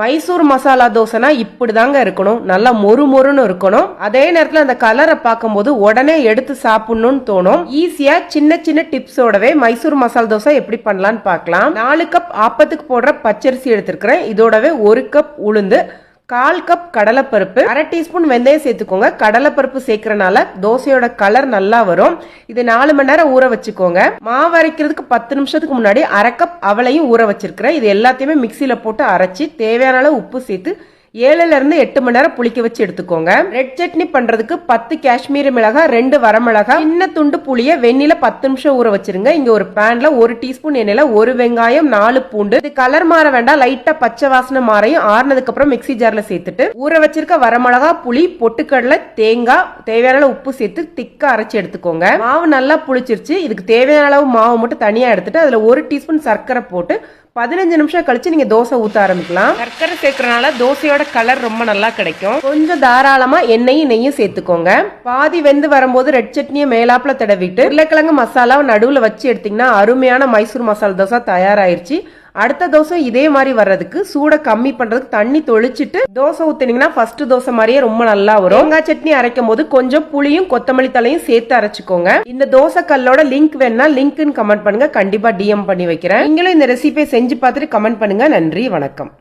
மைசூர் மசாலா தோசைனா இப்படி தாங்க இருக்கணும். நல்லா மொறு மொறுன்னு இருக்கணும். அதே நேரத்தில் அந்த கலரை பார்க்கும்போது உடனே எடுத்து சாப்பிடணும்னு தோணும். ஈஸியா சின்ன சின்ன டிப்ஸோடவே மைசூர் மசாலா தோசை எப்படி பண்ணலான்னு பார்க்கலாம். நாலு கப் ஆப்பத்துக்கு போடுற பச்சரிசி எடுத்திருக்கிறேன். இதோடவே ஒரு கப் உளுந்து கால் கப் கடலைப்பருப்பு அரை டீஸ்பூன் வெந்தயம் சேர்த்துக்கோங்க. கடலைப்பருப்பு சேர்க்கறனால தோசையோட கலர் நல்லா வரும். இது நாலு மணி நேரம் ஊற வச்சுக்கோங்க. மாவு அரைக்கிறதுக்கு பத்து நிமிஷத்துக்கு முன்னாடி அரை கப் அவளையும் ஊற வச்சிருக்கிறேன். இது எல்லாத்தையுமே மிக்சியில போட்டு அரைச்சி தேவையான அளவு உப்பு சேர்த்து ஏழுல இருந்து எட்டு மணி நேரம் புளிக்க வச்சு எடுத்துக்கோங்க. ரெட் சட்னி பண்றதுக்கு பத்து காஷ்மீரி மிளகாய் ரெண்டு வரமிளகாய் சின்ன துண்டு புளிய வெண்ணில பத்து நிமிஷம் ஊற வச்சிருங்க. இங்க ஒரு பேன்ல ஒரு டீஸ்பூன் எண்ணெயில ஒரு வெங்காயம் நாலு பூண்டு. இது கலர் மாற வேண்டாம் லைட்டா பச்சை வாசனை மாறையும் ஆறுனதுக்கு அப்புறம் மிக்ஸி ஜார்ல சேர்த்துட்டு ஊற வச்சிருக்க வரமிளகா புளி பொட்டுக்கடலை தேங்காய் தேவையான உப்பு சேர்த்து திக்கா அரைச்சு எடுத்துக்கோங்க. மாவு நல்லா புளிச்சிருச்சு. இதுக்கு தேவையான அளவு மாவு மட்டும் தனியா எடுத்துட்டு அதுல ஒரு டீஸ்பூன் சர்க்கரை போட்டு பதினஞ்சு நிமிஷம் கழிச்சு நீங்க தோசை ஊத்த ஆரம்பிக்கலாம். சர்க்கரை சேர்க்கறனால தோசையோட கலர் ரொம்ப நல்லா கிடைக்கும். கொஞ்சம் தாராளமா எண்ணெயும் நெய்யும் சேர்த்துக்கோங்க. பாதி வெந்து வரும்போது ரெட் சட்னியை மேலாப்புல தடவிட்டு உருளைக்கிழங்கு மசாலாவை நடுவுல வச்சு எடுத்தீங்கன்னா அருமையான மைசூர் மசாலா தோசை தயாராயிருச்சு. அடுத்த தோசை இதே மாதிரி வர்றதுக்கு சூட கம்மி பண்றதுக்கு தண்ணி தொளிச்சிட்டு தோசை ஊத்துனீங்கன்னா ஃபர்ஸ்ட் தோசை மாதிரியே ரொம்ப நல்லா வரும். தேங்காய் சட்னி அரைக்கும் போது கொஞ்சம் புளியும் கொத்தமல்லி தலையும் சேர்த்து அரைச்சுக்கோங்க. இந்த தோசை கல்லோட லிங்க் வேணா லிங்க்னு கமெண்ட் பண்ணுங்க. கண்டிப்பா டிஎம் பண்ணி வைக்கிறேன். நீங்களும் இந்த ரெசிபியை செஞ்சு பார்த்துட்டு கமெண்ட் பண்ணுங்க. நன்றி வணக்கம்.